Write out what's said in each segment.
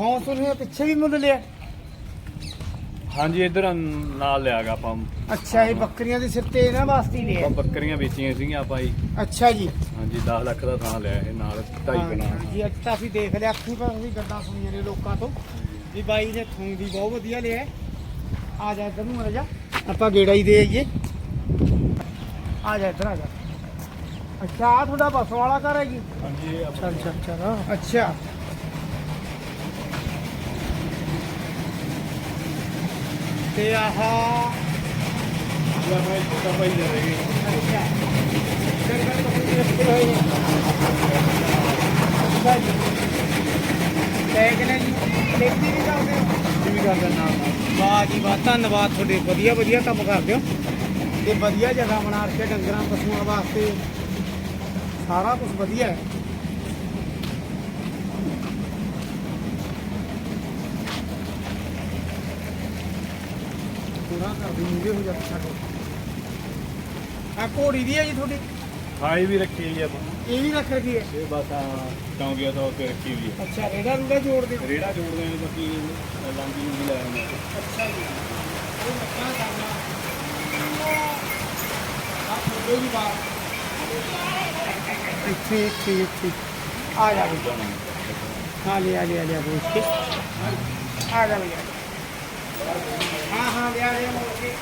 ਥੋਂ ਸੁਣਿਆ ਪਿੱਛੇ ਵੀ ਮੁੱਲ ਲਿਆ। ਹਾਂਜੀ ਇਧਰ ਨਾਲ ਲਿਆਗਾ ਆਪਾਂ। ਅੱਛਾ ਇਹ ਬੱਕਰੀਆਂ ਦੇ ਸਿਰ ਤੇ ਇਹਨਾਂ ਵਾਸਤੇ ਹੀ ਲਿਆ। ਆਪਾਂ ਬੱਕਰੀਆਂ ਵੇਚੀਆਂ ਸੀਗੀਆਂ ਆਪਾਂ ਜੀ। ਅੱਛਾ ਜੀ। ਹਾਂਜੀ 10 ਲੱਖ ਦਾ ਥਾਂ ਲਿਆ ਇਹ ਨਾਲ ਢਾਈ ਕਨਾਲ ਜੀ ਅੱਜ ਤਾਂ ਅਸੀਂ ਦੇਖ ਲਿਆ ਅੱਖੀ ਪਰ ਅਸੀਂ ਗੱਲਾਂ ਸੁਣੀਆਂ ਨੇ ਲੋਕਾਂ ਤੋਂ। ਵੀ ਬਾਈ ਨੇ ਥੋਂ ਵੀ ਬਹੁਤ ਵਧੀਆ ਲਿਆ। ਆ ਜਾ ਇੱਧਰ ਨੂੰ ਮਰ ਜਾ ਆਪਾਂ ਗੇੜਾ ਹੀ ਦੇ ਆਈਏ। ਆ ਜਾ ਇੱਧਰ ਆ ਜਾ। ਅੱਛਾ ਆ ਤੁਹਾਡਾ ਬੱਸ ਵਾਲਾ ਘਰ ਹੈ ਜੀ। ਹਾਂਜੀ ਅੱਛਾ ਅੱਛਾ ਅੱਛਾ ਨਾ ਅੱਛਾ ਤੇ ਆਹ। ਆਪਾਂ ਇੱਥੇ ਤਾਂ ਪਾਈ ਜਾਵੇਗੀ ਅੱਛਾ ਜੰਗਲ ਤੋਂ ਕੋਈ ਰੱਖੇ ਹੋਏ ਟੈਗ ਨੇ ਜੀ ਖੇਤੀ ਵੀ ਕਰਦੇ ਹੋ ਕਰਦਾ ਨਾਲ ਵਾਹ ਜੀ ਵਾਹ ਧੰਨਵਾਦ ਤੁਹਾਡੇ। ਵਧੀਆ ਵਧੀਆ ਕੰਮ ਕਰਦੇ ਹੋ। ਤੇ ਵਧੀਆ ਜਗ੍ਹਾ ਬਣਾ ਕੇ ਡੰਗਰਾਂ, ਪਸ਼ੂਆਂ ਵਾਸਤੇ। ਸਾਰਾ ਕੁਝ ਵਧੀਆ ਹੈ। ਪੂਰਾ ਕਰ ਦੀ ਮੂਹਰੇ ਹੋ ਜਾ ਸਾਡੇ ਆ ਘੋੜੀ ਦੀ ਹੈ ਜੀ ਤੁਹਾਡੀ? ਖਾਈ ਵੀ ਰੱਖੀ ਹੈ ਜੀ ਆਪਾਂ। ਇਹ ਵੀ ਰੱਖ ਰਖੀ ਹੈ? ਇਹ ਬਸ ਆ ਟੌਂਗੀਆਂ ਤੋਂ ਉੱਤੇ ਰੱਖੀ ਵੀ ਹੈ ਅੱਛਾ ਰੇੜਾ ਰੂੜਾ ਜੋੜ ਦਿਓ ਰੇੜਾ ਜੋੜਦੇ ਨੇ ਬਾਕੀ ਲਾਂਗੀ ਨੂੰ ਵੀ ਲੈ ਆਉਂਦੇ ਅੱਛਾ ਜੀ। ਉਹ ਮੱਕਾ ਕਰਨਾ ਆ ਫੋਟੋ ਵੀ ਬਾਹਰ ਇੱਥੇ ਇੱਥੇ ਇੱਥੇ। ਆ ਜਾ ਬਈ। ਹਾਂ ਲਿਆ ਲਿਆ ਲਿਆ ਬੋਲ ਕੇ। ਆ ਜਾ ਬਈ ਹਾਂ ਹਾਂ ਲਿਆ ਲਿਆ ਮੋੜ ਕੇ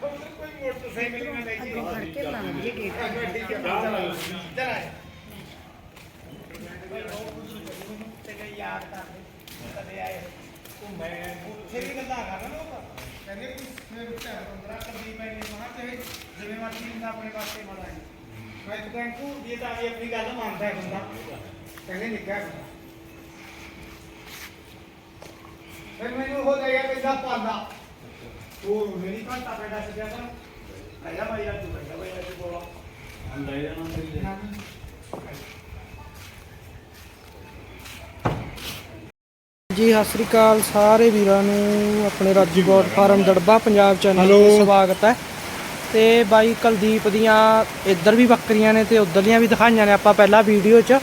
ਕੋਈ ਮੋਟਰਸਾਈਕਲ ਮੈਂ ਲੈ ਕੇ ਫੜ ਕੇ ਲਾਉਂਦੀ ਹੈ ਗੇਟ ਠੀਕ ਹੈ ਚਲ ਚਲ ਤੇ ਯਾਦ ਕਰ ਕਦੇ ਆਏ ਘੁੰਮੇ ਉੱਥੇ ਵੀ ਗੱਲਾਂ ਕਰ ਰਹੇ ਲੋਕ ਕਹਿੰਦੇ ਕਿ ਮੈਂ ਰੁਕਦਾ ਬੰਦਰਾ ਕਦੀ ਮੈਂ ਨਹੀਂ ਮਹਾ ਚਾਹੇ ਜਿਵੇਂ ਮਰਜ਼ੀ ਹੁੰਦਾ ਆਪਣੇ ਵਾਸਤੇ ਮਾੜਾ ਹੈ ਮੈਂ ਤਾਂ ਕਹਿੰਦਾ ਵੀ ਇਹ ਤਾਂ ਵੀ ਆਪਣੀ ਗੱਲ ਮੰਨਦਾ ਹੈ ਬੰਦਾ ਕਹਿੰਦੇ ਨਿੱਕਾ ਹੈ ਬੰਦਾ। ਫਿਰ ਮੈਨੂੰ ਹੋ ਜਾਏਗਾ ਪੈਸਾ ਪਾਉਂਦਾ ਉਹ ਮੇਰੀ ਘੰਟਾ ਬੈਠਾ ਸੀ ਜਾਂਦਾ ਆਇਆ ਭਾਈ ਤੂੰ ਬੈਠਾ ਭਾਈ ਅੱਜ ਬੋਲਾ ਲੈ ਜਾਣਾ ਮੇਰੀ ਜੀ ਸਤਿ ਸ੍ਰੀ ਅਕਾਲ ਸਾਰੇ ਵੀਰਾਂ ਨੂੰ। ਆਪਣੇ Raji goat farm Dadba Punjab channel. ਤੇ ਸਵਾਗਤ ਹੈ। ਤੇ ਬਾਈ ਕੁਲਦੀਪ ਦੀਆਂ ਇੱਧਰ ਵੀ ਬੱਕਰੀਆਂ ਨੇ ਤੇ ਉੱਧਰਲੀਆਂ ਵੀ ਦਿਖਾਈਆਂ ਨੇ ਆਪਾਂ ਪਹਿਲਾਂ ਵੀਡੀਓ 'ਚ।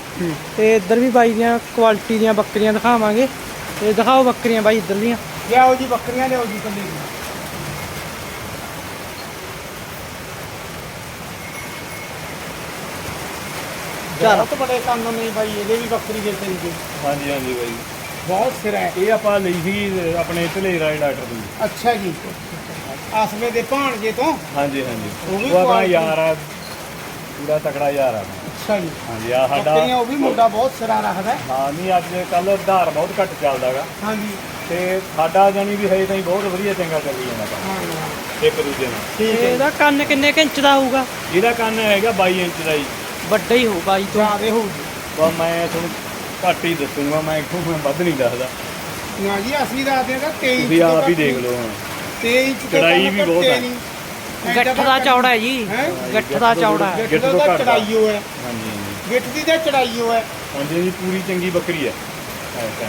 ਤੇ ਇੱਧਰ ਵੀ ਬਾਈ ਦੀਆਂ ਕੁਆਲਿਟੀ ਦੀਆਂ ਬੱਕਰੀਆਂ ਦਿਖਾਵਾਂਗੇ। ਤੇ ਦਿਖਾਓ ਬੱਕਰੀਆਂ ਬਾਈ ਇੱਧਰਲੀਆਂ ਲਿਆਓ ਜੀ ਬੱਕਰੀਆਂ ਲਿਆਓ ਜੀ ਕੱਲੇ ਦੀ ਚਾਰ ਬਹੁਤ ਬੜੇ ਕੰਮ ਨੇ ਭਾਈ ਇਹਦੇ ਵੀ ਬੱਕਰੀ ਦੇ ਤਰੀਕੇ ਹਾਂਜੀ ਹਾਂਜੀ ਬਾਈ। ਬਹੁਤ ਸਿਰ ਹੈ। ਇਹ ਆਪਾਂ ਲਈ ਸੀ ਆਪਣੇ ਢਲੇਰਾ ਦੇ ਡਾਕਟਰ ਤੋਂ। ਅੱਛਾ ਜੀ। ਆਸਵੇ ਦੇ ਭਾਣਜੇ ਤੋਂ? ਹਾਂਜੀ ਹਾਂਜੀ। ਉਹ ਵੀ ਉਹ ਆਪਣਾ ਯਾਰ ਆ ਪੂਰਾ ਤਕੜਾ ਯਾਰ ਆ। ਅੱਛਾ ਜੀ ਹਾਂਜੀ ਆ ਸਾਡਾ ਬੱਕਰੀਆਂ ਉਹ ਵੀ ਮੁੰਡਾ ਬਹੁਤ ਸਿਰਾ ਰੱਖਦਾ ਹੈ। ਹਾਂ ਨਹੀਂ ਅੱਜ ਕੱਲ ਉਧਾਰ ਬਹੁਤ ਘੱਟ ਚੱਲਦਾਗਾ ਹਾਂਜੀ। ਤੇ ਸਾਡਾ ਜਾਨੀ ਵੀ ਹਜੇ ਤਾਈਂ ਬਹੁਤ ਵਧੀਆ ਚੰਗਾ ਚੱਲੀ ਜਾਂਦਾ ਕੰਮ। ਹਾਂ ਇੱਕ ਦੂਜੇ ਨਾਲ। ਠੀਕ ਹੈ। ਇਹਦਾ ਕੰਨ ਕਿੰਨੇ ਕੁ ਇੰਚ ਦਾ ਹੋਊਗਾ? ਇਹਦਾ ਕੰਨ ਹੈਗਾ 22 ਇੰਚ ਦਾ ਜੀ। ਵੱਡਾ ਹੀ ਹੋਊ ਬਾਈ ਤੋਂ। ਜਿਆਦੇ ਹੋਊਗੀ ਬਸ ਮੈਂ ਤੁਹਾਨੂੰ ਘੱਟ ਹੀ ਦੱਸੂਗਾ ਮੈਂ ਕਿਉਂ ਮੈਂ ਵੱਧ ਨਹੀਂ ਦੱਸਦਾ। ਨਾ ਜੀ ਅਸੀਂ ਦੱਸਦੇ ਹਾਂ ਤਾਂ 23 ਤੁਸੀਂ ਆਪ ਹੀ ਦੇਖ ਲਓ ਹੁਣ। 23 ਇੰਚ ਤੋਂ ਚੜਾਈ ਵੀ ਬਹੁਤ ਹੈ। ਗੱਠ ਦਾ ਚੌੜਾ ਹੈ ਜੀ। ਹੈਂ? ਗੱਠ ਦਾ ਚੌੜਾ ਹੈ। ਗਿੱਠ ਗਿੱਠ ਤੋਂ ਦਾ। ਘੱਟ। ਚੜਾਈਓ ਹੈ ਹਾਂਜੀ ਹਾਂਜੀ। ਗਿੱਠ ਦੀ ਤਾਂ ਚੜਾਈਓ ਹੈ ਹਾਂਜੀ ਜੀ ਪੂਰੀ ਚੰਗੀ ਬੱਕਰੀ ਹੈ। ਇਸ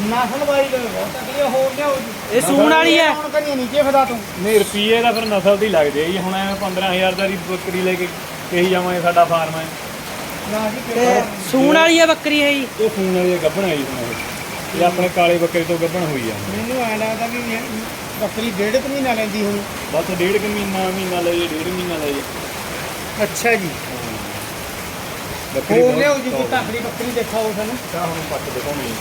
ਨਸਲ ਵਾਈ ਦੇ ਬਹੁਤ ਹੈ, ਹੋਰ ਲਿਆਓ ਜੀ। ਇਹ ਸੂਣ ਵਾਲੀ ਹੈ। ਹੁਣ ਕਰੀਏ ਨੀਚੇ ਫਦਾ ਤੂੰ। ਨਹੀਂ ਰੁਪਈਏ ਦਾ ਫਿਰ ਨਸਲ ਦੀ ਲੱਗਦੇ ਆ ਜੀ। ਹੁਣ ਐਵੇਂ 15000 ਦਾ ਦੀ ਬੱਕਰੀ ਲੈ ਕੇ ਕਹੀ ਜਾਵਾਂਗੇ ਸਾਡਾ ਫਾਰਮ ਹੈ। ਨਾ ਜੀ ਤੇ ਸੂਣ ਵਾਲੀ ਹੈ ਬੱਕਰੀ ਹੈ ਜੀ। ਇਹ ਫੋਨ ਵਾਲੀ ਗੱਭਣ ਹੈ ਜੀ ਹੁਣ ਇਹ। ਇਹ ਆਪਣੇ ਕਾਲੇ ਬੱਕਰੇ ਤੋਂ ਗੱਭਣ ਹੋਈ ਆ। ਮੈਨੂੰ ਐ ਲੱਗਦਾ ਵੀ ਇਹ ਬੱਕਰੀ ਡੇਢ ਕੁ ਮਹੀਨਾ ਲੈਂਦੀ ਹੋਣੀ। ਬਸ ਡੇਢ ਕੁ ਮਹੀਨਾ ਮਹੀਨਾ ਲੈ ਜੇ ਡੇਢ ਮਹੀਨਾ ਲੈ ਜੇ ਅੱਛਾ ਜੀ। ਬੱਕਰੀ ਹੋਰ ਲਿਆਓ ਜੀ ਕੋਈ। ਤਕੜੀ ਬੱਕਰੀ ਦਿਖਾਓ ਸਾਨੂੰ। ਤਾਂ ਹੁਣ ਪੱਟ ਦਿਖਾਉਣੀ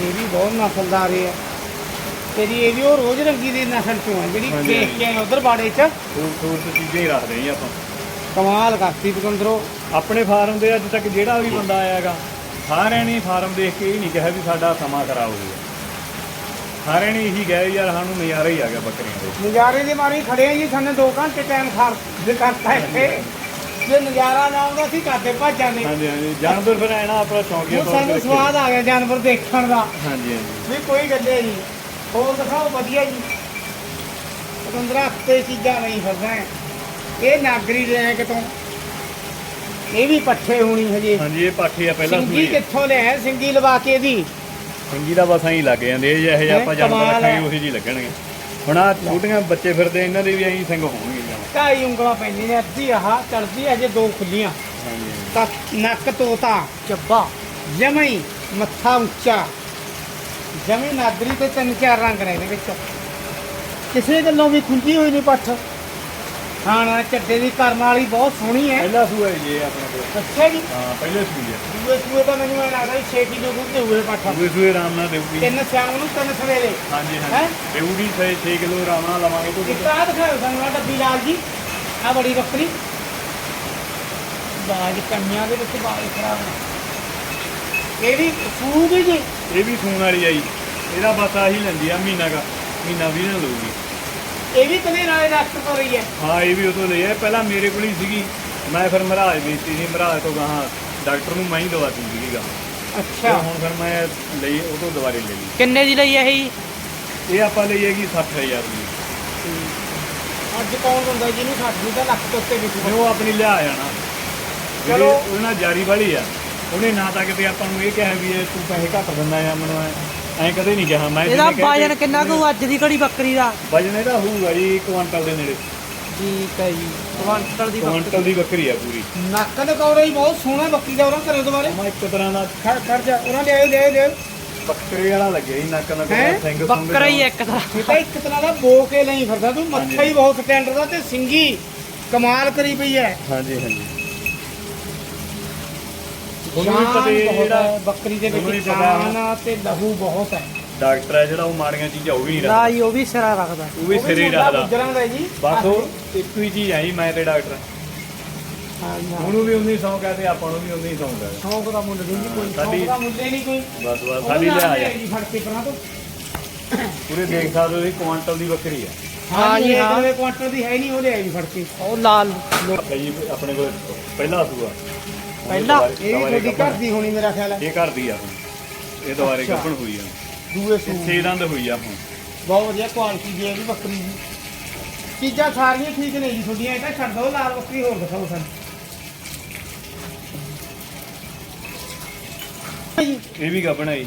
ਇਹ ਵੀ ਬਹੁਤ ਨਸਲਦਾਰ ਹੈ ਤੇਰੀ ਇਹ ਵੀ ਉਹ ਰੋਜ਼ ਰੰਗੀ ਦੀ ਨਸਲ ਚੋਂ ਹੈ ਜਿਹੜੀ ਹਾਂਜੀ, ਦੇਖ ਕੇ ਆਏ ਉਧਰ ਬਾੜੇ 'ਚ। ਫੂਡ ਤੇ ਚੀਜ਼ਾਂ ਹੀ ਰੱਖਦੇ ਜੀ ਆਪਾਂ। ਕਮਾਲ ਕਰਤੀ ਪਕੰਦਰੋ ਆਪਣੇ ਫਾਰਮ ਦੇ ਅੱਜ ਤੱਕ ਜਿਹੜਾ ਵੀ ਬੰਦਾ ਆਇਆਗਾ ਸਾਰਿਆਂ ਨੇ ਫਾਰਮ ਦੇਖ ਕੇ ਇਹ ਨਹੀਂ ਕਿਹਾ ਵੀ ਸਾਡਾ ਸਮਾਂ ਖਰਾਬ ਹੋ ਗਿਆ। ਸਾਰਿਆਂ ਨੇ ਇਹੀ ਵੀ ਯਾਰ ਸਾਨੂੰ ਨਜ਼ਾਰਾ ਹੀ ਆ ਗਿਆ ਬੱਕਰੀਆਂ ਦੇ। ਨਜ਼ਾਰੇ ਦੇ ਮਾਰੇ ਖੜੇ ਆ ਜੀ ਸਾਨੂੰ 2 ਘੰਟੇ ਟਾਈਮ ਖਰਚ ਕਰਤਾ ਇੱਥੇ। ਜੇ ਨਜ਼ਾਰਾ ਨਾ ਆਉਂਦਾ ਸੀ ਘਾਟੇ ਭੱਜ ਜਾਂਦੇ। ਹਾਂਜੀ ਹਾਂਜੀ। ਜਾਨਵਰ ਫਿਰ ਐ ਨਾ ਆਪਣਾ ਸ਼ੌਂਕੀਆ ਹੁਣ ਤੌਰ ਤੇ ਸਾਨੂੰ ਰੱਖੇ। ਸਵਾਦ ਆ ਗਿਆ ਜਾਨਵਰ ਦੇਖਣ ਦਾ। ਹਾਂਜੀ ਹਾਂਜੀ। ਵੀ ਕੋਈ ਗੱਲੇ ਨਹੀਂ। ਹੋਰ ਦਿਖਾਓ ਵਧੀਆ ਜੀ। ਪਤੰਦਰਾ ਹੱਤੇ ਚੀਜ਼ਾਂ ਨਹੀਂ ਫਿਰਦਾ ਹੈ। ਇਹ ਨਾਗਰੀ ਲੈ ਕਿਤੋਂ? ਇਹ ਵੀ ਪੱਠੇ ਹੋਣੀ ਹਜੇ। ਹਾਂਜੀ ਇਹ ਪਾਠੀ ਆ ਪਹਿਲਾਂ ਸਿੰਗੀ ਸੂਈ ਕਿੱਥੋਂ ਲਿਆ ਸਿੰਗੀ ਲਵਾ ਕੇ ਇਹਦੀ। ਸਿੰਗੀ ਦਾ ਬਸ ਐਂ ਲੱਗ ਜਾਂਦੇ ਇਹ ਜਿਹੇ ਹੈਂ, ਆਪਾਂ ਜਾਨਵਰ ਹੈ। ਰੱਖਾਂਗੇ ਉਹੀ ਜੀ ਲੱਗਣਗੇ। ਹੁਣ ਆ ਛੋਟੀਆਂ ਬੱਚੇ ਫਿਰਦੇ ਇਹਨਾਂ ਦੇ ਵੀ ਐਂ ਸਿੰਘ ਹੋਣਗੇ। ਢਾਈ ਉਂਗਲਾਂ ਪੈਂਦੀਆਂ ਨੇ ਅੱਧੀ ਆਹ ਚੜਦੀ ਅਜੇ ਦੋ ਖੁੱਲੀਆਂ। ਹਾਂਜੀ ਤਾਂ ਨੱਕ ਤੋਤਾ ਚੱਬਾ ਜਮਈ ਮੱਥਾ ਉੱਚਾ। ਜਮੀ ਨਾਦਰੀ ਤੇ ਤਿੰਨ ਚਾਰ ਰੰਗ ਨੇ ਇਹਦੇ ਵਿੱਚ। ਕਿਸੇ ਗੱਲੋਂ ਵੀ ਖੁੰਝੀ ਹੋਈ ਨਹੀਂ ਪੱਠ। ਖਾਣਾ ਚੱਡੇ ਦੀ ਕਰਨ ਵਾਲੀ ਬਹੁਤ ਸੋਹਣੀ ਹੈ। ਪਹਿਲਾ ਸੂਆ ਜੀ ਇਹ ਆਪਣੇ ਕੋਲ। ਅੱਛਾ ਜੀ। ਹਾਂ ਪਹਿਲੇ ਸੂਏ ਆ ਦੂਏ ਸੂਏ ਤਾਂ ਮੈਨੂੰ ਇਹ ਲੱਗਦਾ 6 ਕਿਲੋ ਦੁੱਧ ਦੇ ਹੋਏ ਪੱਠ। ਸੂਏ ਸੂਏ ਆਰਾਮ ਨਾਲ ਦੇਊਗੀ। ਤਿੰਨ ਸ਼ਾਮ ਨੂੰ ਤਿੰਨ ਸਵੇਰੇ ਹਾਂਜੀ ਹੈਂ? ਹਾਂਜੀ ਦੇਊਗੀ 6 6 ਕਿਲੋ ਆਰਾਮ ਨਾਲ ਲਵਾਂਗੇ ਤੋਂ। ਇੱਕ ਆਹ ਦਿਖਾਓ ਸਾਨੂੰ ਆਹ ਡੱਬੀ ਲਾਲ ਜੀ। ਆ ਬੜੀ ਬੱਕਰੀ ਬਾਜ ਕੰਨਿਆਂ ਦੇ ਵਿੱਚ ਬਾਲ ਖਰਾਬ ਨੇ। ਇਹ ਵੀ ਸੂਗੀ ਜੀ। ਇਹ ਵੀ ਸੂਣ ਵਾਲੀ ਆਈ ਇਹਦਾ ਬਸ ਆਹੀ ਲੈਂਦੀ ਆ ਮਹੀਨਾ ਕਾ ਮਹੀਨਾ ਵੀ ਨਾ ਲਊਗੀ। ਇਹ ਵੀ ਕਦੇ ਨਾਲੇ ਡਾਕਟਰ ਤੋਂ ਰਹੀ ਹੈ। ਹਾਂ ਇਹ ਵੀ ਉਦੋਂ ਲਈ ਹੈ। ਪਹਿਲਾਂ ਮੇਰੇ ਕੋਲ ਹੀ ਸੀਗੀ। ਮੈਂ ਫਿਰ ਮਹਾਰਾਜ ਵੇਚੀ ਸੀ ਮਹਾਰਾਜ ਤੋਂ ਗਾਹਾਂ ਡਾਕਟਰ ਨੂੰ ਮੈਂ ਹੀ ਦਵਾਤੀ ਸੀਗੀ ਗਾ ਫਿਰ ਅੱਛਾ ਹੁਣ ਫਿਰ ਮੈਂ ਲਈ ਉਹ ਤੋਂ ਦੁਬਾਰੇ ਲੈ ਲਈ। ਕਿੰਨੇ ਦੀ ਲਈ ਇਹ ਜੀ? ਇਹ ਆਪਾਂ ਲਈ ਹੈਗੀ 60000 ਦੀ। ਅੱਜ ਕੌਣ ਹੁੰਦਾ ਜਿਹਨੂੰ ਛੱਡ ਦੂਗਾ ਲੱਖ ਤੋਂ ਉੱਤੇ ਵਿਕੂ ਉਹ ਆਪਣੀ ਲਿਆ ਜਾਣਾ। ਚਲੋ। ਨਾਲ ਜਾਰੀ ਵਾਲੀ ਆ। ਉਹਨੇ ਨਾ ਤਾਂ ਕਿਤੇ ਆਪਾਂ ਨੂੰ ਇਹ ਕਿਹਾ ਵੀ ਇਹ ਤੂੰ ਪੈਸੇ ਘੱਟ ਦਿੰਦਾ ਆ ਮੈਨੂੰ ਐ ਕਦੇ ਨਹੀਂ ਕਿਹਾ ਮੈਂ ਇਹਦਾ ਵਜਨ ਕਿੰਨਾ ਕੁ ਅੱਜ ਦੀ ਘੜੀ ਬੱਕਰੀ ਦਾ? ਵਜਨ ਇਹਦਾ ਹੋਊਗਾ ਜੀ ਕੁਆਂਟਲ ਦੇ ਨੇੜੇ। ਠੀਕ ਹੈ ਜੀ ਕੁਆਂਟਲ ਦੀ ਕੁਆਂਟਲ ਦੀ ਬੱਕਰੀ ਆ ਪੂਰੀ। ਨੱਕ ਕੌਰੇ ਹੀ ਬਹੁਤ ਸੋਹਣਾ ਬੱਕੀ ਦਾ ਉਹਨਾਂ ਕਰੇ ਦੁਬਾਰੇ। ਮੈਂ ਇੱਕ ਤਰ੍ਹਾਂ ਦਾ ਖੜ ਖੜ ਜਾ ਉਹਨਾਂ ਲਿਆਓ ਲਿਆਓ ਲਿਆਓ ਬੱਕਰੇ ਵਾਲਾ ਲੱਗਿਆ ਜੀ ਨੱਕ ਹੈਂ? ਸਿੰਘ ਬੱਕਰਾ ਹੀ ਇੱਕ ਦਾ ਇਹ ਤਾਂ ਇੱਕ ਤਰ੍ਹਾਂ ਦਾ ਬੋ ਕੇ ਨਹੀਂ ਫਿਰਦਾ ਤੂੰ ਮੱਥਾ ਹੀ ਬਹੁਤ ਸਟੈਂਡਰਡ ਦਾ ਤੇ ਸਿੰਗੀ ਕਮਾਲ ਕਰੀ ਪਈ ਹੈ। ਹਾਂਜੀ ਹਾਂਜੀ। ਤੁਹਾਨੂੰ ਵੀ ਪਤਾ ਹੀ ਹੈ ਬਹੁਤ ਜਿਹੜਾ ਹੈ, ਬੱਕਰੀ ਦੇ ਤੁਹਾਨੂੰ ਵੀ ਵਿੱਚ ਪਤਾ ਹੈ। ਜਾਨ ਤੇ ਲਹੂ ਬਹੁਤ ਹੈ। ਡਾਕਟਰ ਹੈ ਜਿਹੜਾ ਉਹ ਮਾੜੀਆਂ ਚੀਜ਼ਾਂ ਉਹ ਵੀ ਨਹੀਂ ਨਾ ਰੱਖਦਾ ਜੀ ਉਹ ਵੀ ਸਿਰਾ ਰੱਖਦਾ। ਉਹ ਵੀ ਸਿਰੇ ਹੀ ਰੱਖਦਾ। ਗੁਜਰਾਂ ਦਾ ਜੀ। ਬਸ ਉਹ ਇੱਕੋ ਹੀ ਚੀਜ਼ ਆਈ ਮੈਂ ਤੇ ਡਾਕਟਰ। ਹਾਂ, ਹਾਂ। ਉਹਨੂੰ ਵੀ ਉਨੀ ਸੌਂ ਕਹਤੇ ਆਪਾਂ ਨੂੰ ਵੀ ਉਨੀ ਸੌਂ ਕਹਦੇ ਸ਼ੌਂਕ ਦਾ ਮੁੱਲ ਨਹੀਂ ਜੀ ਕੋਈ ਸਾਡੀ- ਸ਼ੌਂਕ ਦਾ ਮੁੱਲ ਹੀ ਨਹੀਂ ਕੋਈ। ਬਸ ਬਸ ਸਾਡੀ ਲਿਆ ਲਿਆਈ ਜੀ ਫੜ ਕੇ ਪਰਾਂ ਤੋਂ। ਪੂਰੇ ਦੇਖ ਸਕਦੇ ਹੋ ਜੀ ਕੁਆਂਟਲ ਦੀ ਬੱਕਰੀ ਆ ਹਾਂ ਜੀ ਹਾਂ। ਹਾਂ ਕੁਆਂਟਲ ਦੀ ਹੈ ਨਹੀਂ ਉਹ ਲਿਆਈ ਜੀ ਫੜ ਕੇ ਉਹ ਲਾਲ। ਹੈ ਜੀ ਆਪਣੇ ਕੋਲ ਪਹਿਲਾ ਸੂਆ। ਪਹਿਲਾ? ਇਹ ਵੀ ਤੁਹਾਡੀ ਘਰ ਦੀ ਹੋਣੀ ਮੇਰਾ ਖਿਆਲ ਹੈ। ਇਹ ਘਰ ਦੀ ਆ ਹੁਣ। ਇਹ ਦੁਬਾਰੇ ਅੱਛਾ। ਗੱਭਣ ਹੋਈ ਆ। ਦੂਏ ਇਹ ਸੂ ਛੇ ਦੰਦ ਹੋਈ ਆ ਹੁਣ। ਬਹੁਤ ਵਧੀਆ ਕੁਆਲਿਟੀ ਦੀ ਹੈ ਜੀ ਬੱਕਰੀ ਦੀ। ਚੀਜ਼ਾਂ ਸਾਰੀਆਂ ਠੀਕ ਨੇ ਜੀ ਤੁਹਾਡੀਆਂ ਇਹ ਤਾਂ ਛੱਡ ਦਿਓ ਲਾਲ ਬੱਕਰੀ ਹੋਰ ਦਿਖਾਓ ਸਾਨੂੰ। ਜੀ, ਇਹ ਵੀ ਗੱਭਣ ਆਈ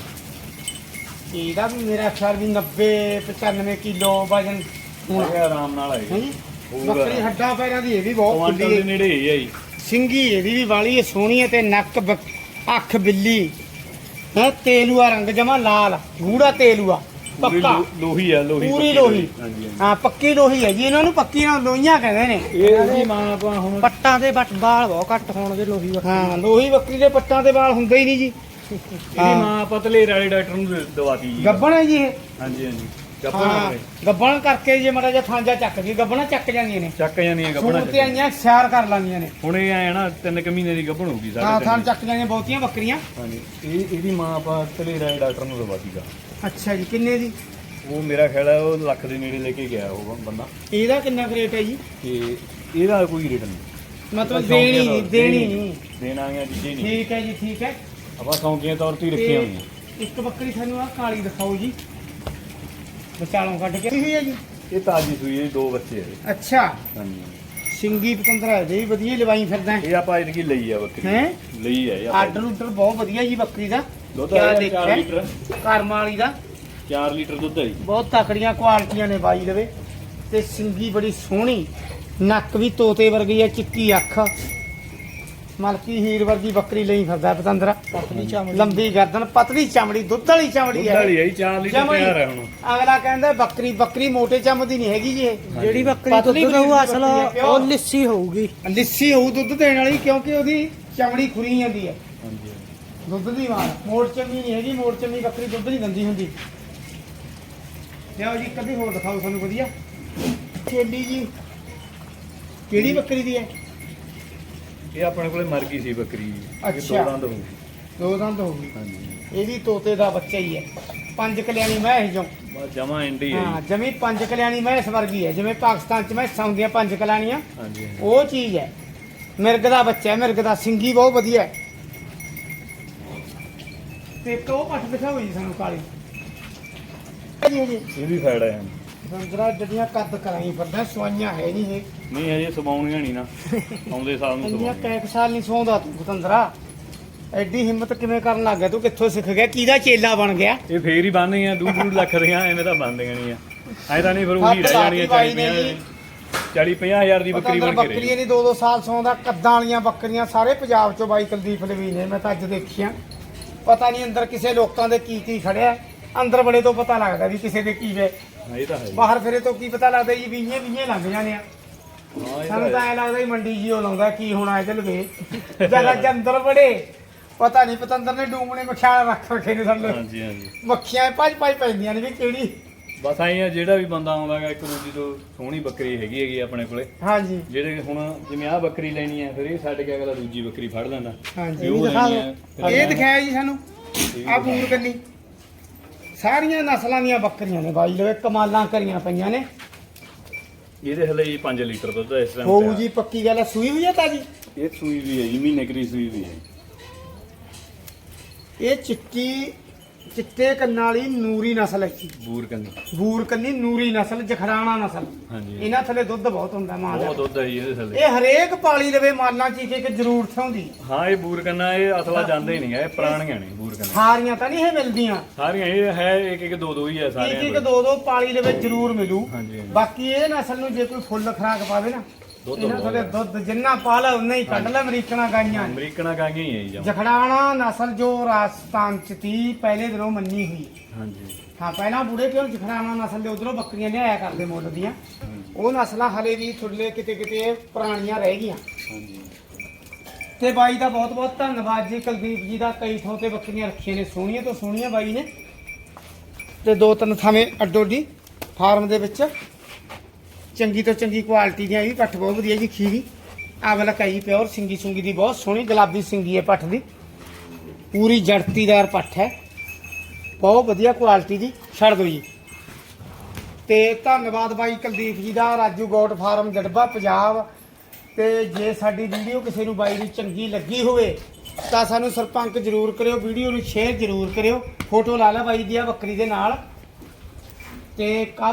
ਇਹਦਾ ਵੀ ਮੇਰਾ ਖਿਆਲ ਵੀ 90 95 ਕਿਲੋ ਵਜਨ। ਹੋਣਾ ਇਹ ਆਰਾਮ ਨਾਲ ਆਏਗਾ। ਹੈ ਜੀ? ਹੋਊਗਾ। ਬੱਕਰੀ ਹੱਡਾਂ ਪੈਰਾਂ ਦੀ ਇਹ ਵੀ ਬਹੁਤ ਕੁਆਂਟਲ ਖੁੱਲੀ ਦੇ ਹੈ ਨੇੜੇ ਹੀ ਆਈ ਸਿੰਗੀ ਇਹਦੀ ਵੀ ਵਾਲੀ ਸੋਹਣੀ ਹੈ ਤੇ ਨੱਕ ਅੱਖ ਬਿੱਲੀ। ਹੈ ਤੇਲੂਆ ਰੰਗ ਜਮਾ ਲਾਲ ਗੂੜਾ ਤੇਲੂਆ ਪੱਕਾ। ਲੋਹੀ ਆ ਲੋਹੀ ਪੂਰੀ ਲੋਹੀ। ਹਾਂ ਪੱਕੀ ਲੋਹੀ ਹੈ ਜੀ ਇਹਨਾਂ ਨੂੰ ਪੱਕੀ ਨਾਲ ਲੋਹੀਆਂ ਕਹਿੰਦੇ ਨੇ। ਇਹ ਮਾਂ ਆਪਾਂ ਹੁਣ ਪੱਟਾਂ ਦੇ ਬੱਟ ਬਾਲ ਬਹੁਤ ਘੱਟ ਹੋਣਗੇ ਲੋਹੀ ਬੱਕਰੀ। ਹਾਂ ਲੋਹੀ ਬੱਕਰੀ ਦੇ ਪੱਟਾਂ ਤੇ ਵਾਲ ਹੁੰਦੇ ਹੀ ਨਹੀਂ ਜੀ। ਇਹਦੀ ਮਾਂ ਧਲੇਰ ਵਾਲੇ ਡਾਕਟਰ ਨੂੰ ਦ- ਦਵਾਤੀ ਜੀ। ਗੱਬਣ ਹੈ ਜੀ ਇਹ। ਹਾਂਜੀ ਹਾਂਜੀ। ਗੱਭਣ ਹਾਂ ਗੱਬਣ ਕਰਕੇ ਜੇ ਮੜਾ ਜਿਹਾ ਫਾਂਜਾ ਚੱਕ ਗਈ ਗੱਬਣਾ ਚੱਕ ਜਾਂਦੀਆਂ ਨੇ। ਚੱਕ ਜਾਂਦੀਆਂ ਗੱਭਣਾ ਸੂਰ ਤੇ ਆਈਆਂ ਸਿਆਰ ਕਰ ਲਾਂਦੀਆਂ ਨੇ। ਹੁਣ ਇਹ ਆਇਆ ਨਾ ਤਿੰਨ ਕੁ ਮਹੀਨੇ ਦੀ ਗੱਭਣ ਹੋਊਗੀ ਹਾਂ ਸਾਡੇ ਥਾਂ ਤਿੰਨ ਚੱਕ ਜਾਂਦੀਆਂ ਬਹੁਤੀਆਂ ਬੱਕਰੀਆਂ ਹਾਂਜੀ ਇਹ ਇਹਦੀ ਮਾਂ ਆਪਾਂ ਧਲੇਰ ਵਾਲੇ ਡਾਕਟਰ ਨੂੰ ਦਵਾਤੀਗਾ ਅੱਛਾ ਜੀ ਕਿੰਨੇ ਦੀ? ਉਹ ਮੇਰਾ ਖਿਆਲ ਹੈ ਉਹ ਲੱਖ ਦੇ ਨੇੜੇ ਲੈ ਕੇ ਗਿਆ ਉਹ ਬੰਦਾ। ਇਹਦਾ ਕਿੰਨਾ ਰੇਟ ਹੈ ਜੀ? ਤੇ ਇਹਦਾ ਕੋਈ ਰੇਟ ਨਹੀਂ। ਮਤਲਬ ਦੇਣੀ ਨਹੀਂ ਦੇਣੀ ਨਹੀਂ। ਦੇਣਾ ਆ ਜੀ ਨਹੀਂ। ਠੀਕ ਹੈ ਜੀ ਠੀਕ ਹੈ। ਆਪਾਂ ਸੌਂਕੀਆਂ ਤੌਰ ਤੇ ਹੀ ਤੇ ਰੱਖੀਆਂ ਹੋਈਆਂ। ਇੱਕ ਬੱਕਰੀ ਸਾਨੂੰ ਆ ਕਾਲੀ ਦਿਖਾਓ ਜੀ। ਵਿਚਾਲੋਂ ਕੱਢ ਕੇ ਹੋਈ ਹੈ ਜੀ? ਇਹ ਤਾਜੀ ਸੂਈ ਹੈ ਜੀ, ਦੋ ਬੱਚੇ ਆ ਇਹਦੇ। ਅੱਛਾ। ਹਾਂਜੀ। ਸਿੰਗੀ ਪਤੰਦਰਾ ਇਹਦੇ ਵੀ ਵਧੀਆ ਲਵਾਈ ਫਿਰਦਾ ਹੈ। ਇਹ ਆਪਾਂ ਇਹਦੀ ਲਈ ਆ ਬੱਕਰੀ। ਹੈਂ? ਲਈ ਆ ਇਹ ਆਪਾਂ। ਆਰਡਰ ਉਡਰ ਬਹੁਤ ਵਧੀਆ ਜੀ ਬੱਕਰੀ ਦਾ। ਦੁੱਧ ਕਿਆ ਆ ਦੇਖਿਆ? 4 ਲੀਟਰ। ਕਰਮ ਵਾਲੀ ਦਾ। 4 ਲੀਟਰ ਦੁੱਧ ਹੈ ਜੀ। ਬਹੁਤ ਤਕੜੀਆਂ ਕੁਆਲਿਟੀਆਂ ਨੇ ਬਾਈ ਲਵੇ। ਤੇ ਸਿੰਗੀ ਬੜੀ ਸੋਹਣੀ ਨੱਕ ਵੀ ਤੋਤੇ ਵਰਗੀ ਹੈ ਚਿੱਟੀ ਅੱਖ। ਮਲਕੀ ਹੀਰ ਵਰਗੀ ਬੱਕਰੀ ਲਈ ਫਿਰਦਾ ਪਤੰਦਰਾ। ਪਤਲੀ ਚਮੜੀ। ਲੰਬੀ ਗਰਦਨ ਪਤਲੀ ਚਮੜੀ ਦੁੱਧ ਵਾਲੀ ਚਮੜੀ ਦੁੱਧ ਹੈ ਵਾਲੀ ਹੈ ਜੀ 4 ਲੀਟਰ ਜਮਾਂ ਹੀ। ਤਿਆਰ ਹੈ ਹੁਣ। ਅਗਲਾ ਕਹਿੰਦਾ ਬੱਕਰੀ ਬੱਕਰੀ ਮੋਟੇ ਚੰਮ ਦੀ ਨਹੀਂ ਹੈਗੀ ਜੀ ਇਹ। ਜਿਹੜੀ ਬੱਕਰੀ ਪਤਲੀ ਦੁੱਧ ਦਊ ਅਸਲ ਬੱਕਰੀ ਹੈ, ਪਿਓਰ। ਉਹ ਲਿੱਸੀ ਹੋਊਗੀ। ਲਿੱਸੀ ਹੋਊ ਦੁੱਧ ਦੇਣ ਵਾਲੀ ਕਿਉਂਕਿ ਉਹਦੀ ਚਮੜੀ ਖੁਰੀ ਜਾਂਦੀ ਹੈ। ਹਾਂਜੀ ਦੁੱਧ ਦੀ ਮਾਰ। ਮੋੜ ਚੰਮੀ ਨਹੀਂ ਹੈਗੀ ਮੋੜ ਚੰਮੀ ਬੱਕਰੀ ਦੁੱਧ ਨਹੀਂ ਦਿੰਦੀ ਹੁੰਦੀ। ਲਿਆਓ ਜੀ ਕਦੀ ਹੋਰ ਦਿਖਾਓ ਸਾਨੂੰ ਵਧੀਆ। ਛੇਲੀ ਜੀ ਕਿਹੜੀ ਬੱਕਰੀ ਦੀ ਹੈ? ਇਹ ਆਪਣੇ ਕੋਲੇ ਮਰ ਗਈ ਸੀ ਬੱਕਰੀ ਇਹ ਅੱਛਾ। ਦੋ ਦੰਦ ਹੋਊਗੀ। ਦੋ ਦੰਦ ਹੋ ਗਈ ਹਾਂਜੀ। ਇਹ ਵੀ ਤੋਤੇ ਦਾ ਬੱਚਾ ਹੀ ਹੈ। ਪੰਜ ਕਲਿਆਣੀ ਮੈਂ ਇਹ ਜੋ। ਬਸ ਜਮਾ ਐਂਡੀ ਹੈ ਹਾਂ ਜੀ। ਜਮੀ ਪੰਜ ਕਲਿਆਣੀ ਮੈਂ ਇਸ ਵਰਗੀ ਹੈ। ਜਿਵੇਂ ਪਾਕਿਸਤਾਨ ਚ ਮੈਂ ਹੁੰਦੀਆਂ ਪੰਜ ਕਲਿਆਣੀਆਂ ਹਾਂਜੀ ਹਾਂਜੀ। ਉਹ ਚੀਜ਼ ਹੈ। ਮਿਰਗ ਦਾ ਬੱਚਾ ਹੈ ਮਿਰਗ ਦਾ ਸਿੰਗੀ ਬਹੁਤ ਵਧੀਆ ਹੈ। ਤੇ ਇੱਕ ਉਹ ਪੱਠ ਦਿਖਾਓ ਜੀ ਸਾਨੂੰ ਕਾਲੀ। ਜੀ ਜੀ। ਇਹ ਵੀ ਹੈ। ਬੰਦਰਾ ਜੱਡੀਆਂ ਕੱਦ ਕਰਾਈ ਫਿਰਦਾ ਸਵਾਈਆਂ ਹੈ ਨਹੀਂ ਇਹ। ਨਹੀਂ ਹਜੇ ਸਵਾਉਣੀਆਂ ਨਹੀਂ ਨਾ। ਆਉਂਦੇ ਸਾਲ ਨੂੰ ਇੰਨੀਆਂ ਸਵਾਉਣੀਆਂ। ਕੈਕ ਸਾਲ ਨਹੀਂ ਸੌਂਦਾ ਤੂੰ ਪਤੰਦਰਾ। ਐਡੀ ਹਿੰਮਤ ਕਿਵੇਂ ਕਰਨ ਲੱਗ ਗਿਆ ਤੂੰ? ਕਿੱਥੋਂ ਸਿੱਖ ਗਿਆ? ਕਿਹਦਾ ਚੇਲਾ ਬਣ ਗਿਆ? ਇਹ ਫੇਰ ਹੀ ਬੰਨ੍ਹਦੀਆਂ ਦੂਰ ਦੂਰ ਲੱਖ ਦੀਆਂ ਐਵੇਂ ਤਾਂ ਬੰਨਦੀਆਂ ਨਹੀਂ ਆ। ਐ ਤਾਂ ਨਹੀਂ ਫਿਰ ਉਹੀ ਰਹਿ ਜਾਣੀਆਂ ਬਾਈ ਨੇ ਚਾਹੀਦੀਆਂ ਜੀ 40 50000 ਦੀ ਬੱਕਰੀ ਬਣ ਕੇ ਰਹੀ। ਨਹੀਂ ਦੋ ਦੋ ਸਾਲ ਸੌਂ ਦਾ ਕੱਦਾਂ ਵਾਲੀਆਂ ਬੱਕਰੀਆਂ ਸਾਰੇ ਪੰਜਾਬ ਚੋਂ ਬਾਈ ਕੁਲਦੀਪ ਲਵੀ ਨੇ ਮੈਂ ਤਾਂ ਅੱਜ ਦੇਖੀਆਂ। ਪਤਾ ਨਹੀਂ ਅੰਦਰ ਕਿਸੇ ਲੋਕਾਂ ਦੇ ਕੀ ਕੀ ਖੜਿਆ। ਅੰਦਰ ਬੜੇ ਤੋਂ ਪਤਾ ਲੱਗਦਾ ਵੀ ਕਿਸੇ ਦੇ ਕੀ ਵੇ। ਹਾਂ ਇਹ ਤਾਂ ਹੈ ਜੀ। ਬਾਹਰ ਫਿਰੇ ਤੋਂ ਕੀ ਪਤਾ ਲੱਗਦਾ ਜੀ ਵੀਹੇ ਵੀਹੇ ਲੰਘ ਜਾਣੇ ਆ। ਸਾਨੂੰ ਤਾਂ ਐ ਲੱਗਦਾ ਹੀ ਮੰਡੀ ਜੀ ਉਹ ਲਾਉਂਦਾ ਕੀ ਹੋਣਾ ਇਹਦੇ ਲਵੇ ਜਦ ਅੱਜ ਅੰਦਰ ਬੜੇ। ਪਤਾ ਨਹੀਂ ਪਤੰਦਰ ਨੇ ਡੂਮਣੇ ਮਖਿਆਲ ਰੱਖ ਰੱਖੇ ਨੇ ਸਾਨੂੰ। ਹਾਂਜੀ ਹਾਂਜੀ। ਮੱਖੀਆਂ ਭੱਜ ਭੱਜ ਪੈਂਦੀਆਂ ਨੇ ਵੀ ਕਿਹੜੀ? ਬਸ ਆਈ ਆ ਜਿਹੜਾ ਵੀ ਬੰਦਾ ਆਉਂਦਾ ਗਾ ਇੱਕ ਦੂਜੀ ਤੋਂ ਸੋਹਣੀ ਬੱਕਰੀ ਹੈਗੀ ਹੈਗੀ ਆਪਣੇ ਕੋਲੇ। ਹਾਂਜੀ। ਜਿਹੜੇ ਹੁਣ ਜਿਵੇਂ ਆਹ ਬੱਕਰੀ ਲੈਣੀ ਹੈ ਫਿਰ ਇਹ ਛੱਡ ਕੇ ਅਗਲਾ ਦੂਜੀ ਬੱਕਰੀ ਫੜ ਲੈਂਦਾ। ਹਾਂਜੀ ਇਹ ਦਿਖਾ ਦਿਓ। ਇਹ ਦਿਖਾਇਆ ਜੀ ਸਾਨੂੰ। ਆ ਬੂਰ ਕੰਨੀ। ਸਾਰੀਆਂ ਨਸਲਾਂ ਦੀਆਂ ਬੱਕਰੀਆਂ ਨੇ ਬਾਈ ਲਵੇ ਕਮਾਲਾਂ ਕਰੀਆਂ ਪਈਆਂ ਨੇ। ਇਹਦੇ ਹਲੇ ਜੀ 5 ਲੀਟਰ ਦੁੱਧ ਇਸ ਟਾਈਮ ਹੋਊ ਜੀ ਪੱਕੀ ਗੱਲ ਆ, ਸੂਈ ਹੋਈ ਆ ਤਾਜੀ? ਇਹ ਸੂਈ ਵੀ ਹੈ ਜੀ ਮਹੀਨੇ ਕਰੀ ਸੂਈ ਵੀ ਹੈ। ਇਹ ਚਿੱਟੀ ਚਿੱਟੇ ਕੰਨਾਂ ਵਾਲੀ ਨੂਰੀ ਨਸਲ ਹੈ ਬੂਰ ਕੰਨੀ। ਬੂਰ ਕੰਨੀ ਨੂਰੀ ਨਸਲ ਜਖਰਾਣਾ ਨਸਲ। ਹਾਂਜੀ। ਇਹਨਾਂ ਥੱਲੇ ਦੁੱਧ ਬਹੁਤ ਹੁੰਦਾ ਮਾਂ ਦਾ। ਬਹੁਤ ਦੁੱਧ ਹੈ ਜੀ ਇਹਦੇ ਥੱਲੇ। ਇਹ ਹਰੇਕ ਪਾਲੀ ਲਵੇ ਮਾਲਾਂ ਚ ਇੱਕ ਇੱਕ ਜ਼ਰੂਰਤ ਹੁੰਦੀ। ਹਾਂ ਇਹ ਬੂਰ ਕੰਨਾ ਇਹ ਅਸਲਾ ਜਾਂਦੇ ਨਹੀਂ ਹੈ ਇਹ ਪੁਰਾਣੀਆਂ ਨੇ ਬੂਰ ਕੰਨਾ। ਸਾਰੀਆਂ ਤਾਂ ਨਹੀਂ ਇਹ ਮਿਲਦੀਆਂ। ਸਾਰੀਆਂ ਇਹ ਹੈ ਇੱਕ ਇੱਕ ਦੋ ਦੋ ਹੀ ਹੈ ਇੱਕ ਸਾਰਿਆਂ ਇੱਕ ਕੋਲ ਦੋ। ਦੋ ਪਾਲੀ ਲਵੇ ਜ਼ਰੂਰ ਮਿਲੂ। ਹਾਂਜੀ ਹਾਂਜੀ। ਬਾਕੀ ਇਹ ਨਸਲ ਨੂੰ ਜੇ ਕੋਈ ਫੁੱਲ ਖਰਾਕ ਪਾਵੇ ਨਾ ਇਹਨਾਂ ਬਹੁਤ ਥੱਲੇ ਦੁੱਧ ਜਿੰਨਾ ਪਾਲਾ ਉਨਾ ਹੀ ਕੱਢ ਲੈ ਅਮਰੀਕਣਾ ਗਾਈਆਂ। ਨੇ। ਅਮਰੀਕਣਾ ਗਾਂਗੇ ਹੀ ਹੈ ਜੀ ਜਮਾਂ। ਜਖੜਾਣਾ ਨਸਲ ਜੋ ਰਾਜਸਥਾਨ ਚ ਤੀ ਪਹਿਲੇ ਦਿਨੋਂ ਮੰਨੀ ਹੋਈ। ਹਾਂਜੀ। ਹਾਂ ਪਹਿਲਾਂ ਬੁੜੇ ਕਿਉਂ ਜਖੜਾਣਾ ਨਸਲ ਦੇ ਉਧਰੋਂ ਬੱਕਰੀਆਂ ਲਿਆਇਆ ਕਰਦੇ ਮੁੱਲ ਦੀਆਂ। ਉਹ ਨਸਲਾਂ ਹਲੇ ਵੀ ਥੁੱਲੇ ਕਿਤੇ ਕਿਤੇ ਪੁਰਾਣੀਆਂ ਰਹਿ ਗਈਆਂ। ਹਾਂਜੀ। ਤੇ ਬਾਈ ਦਾ ਬਹੁਤ ਬਹੁਤ ਧੰਨਵਾਦ ਜੀ ਕੁਲਦੀਪ ਜੀ ਦਾ। ਕਈ ਥਾਂ ਤੇ ਬੱਕਰੀਆਂ ਰੱਖੀਆਂ ਨੇ ਸੋਹਣੀਆਂ ਤੋਂ ਸੋਹਣੀਆਂ ਬਾਈ ਨੇ। ਤੇ ਦੋ ਤਿੰਨ ਥਾਵੇਂ ਅੱਡੋਡੀ ਫਾਰਮ ਦੇ ਵਿੱਚ। ਚੰਗੀ ਤੋਂ ਚੰਗੀ ਕੁਆਲਿਟੀ ਦੀਆਂ ਵੀ ਪੱਠ ਬਹੁਤ ਵਧੀਆ ਜੀ, ਖੀਰੀ। ਆਹ ਵਾਲਾ ਕਈ ਪਿਓਰ ਸਿੰਗੀ ਸੁੰਗੀ ਦੀ ਬਹੁਤ ਸੋਹਣੀ ਗੁਲਾਬੀ ਸਿੰਗੀ ਹੈ ਪੱਠ ਦੀ। ਪੂਰੀ ਜੜਤੀਦਾਰ ਪੱਠ ਹੈ। ਬਹੁਤ ਵਧੀਆ ਕੁਆਲਿਟੀ ਦੀ ਛੱਡ ਦਿਓ ਜੀ। ਤੇ ਧੰਨਵਾਦ ਬਾਈ ਕੁਲਦੀਪ ਜੀ ਦਾ, ਰਾਜੂ ਗੋਟ ਫਾਰਮ, ਜੜਬਾ, ਪੰਜਾਬ। ਤੇ ਜੇ ਸਾਡੀ ਵੀਡੀਓ ਕਿਸੇ ਨੂੰ ਬਾਈ ਦੀ ਚੰਗੀ ਲੱਗੀ ਹੋਵੇ, ਤਾਂ ਸਾਨੂੰ ਸਰਪੰਚ ਜ਼ਰੂਰ ਕਰਿਓ, ਵੀਡੀਓ ਨੂੰ ਸ਼ੇਅਰ ਜ਼ਰੂਰ ਕਰਿਓ। ਫੋਟੋ ਲਾ ਲੈ ਬਾਈ ਦੀ ਆ ਬੱਕਰੀ ਦੇ ਨਾਲ। ਤੇ ਕਾ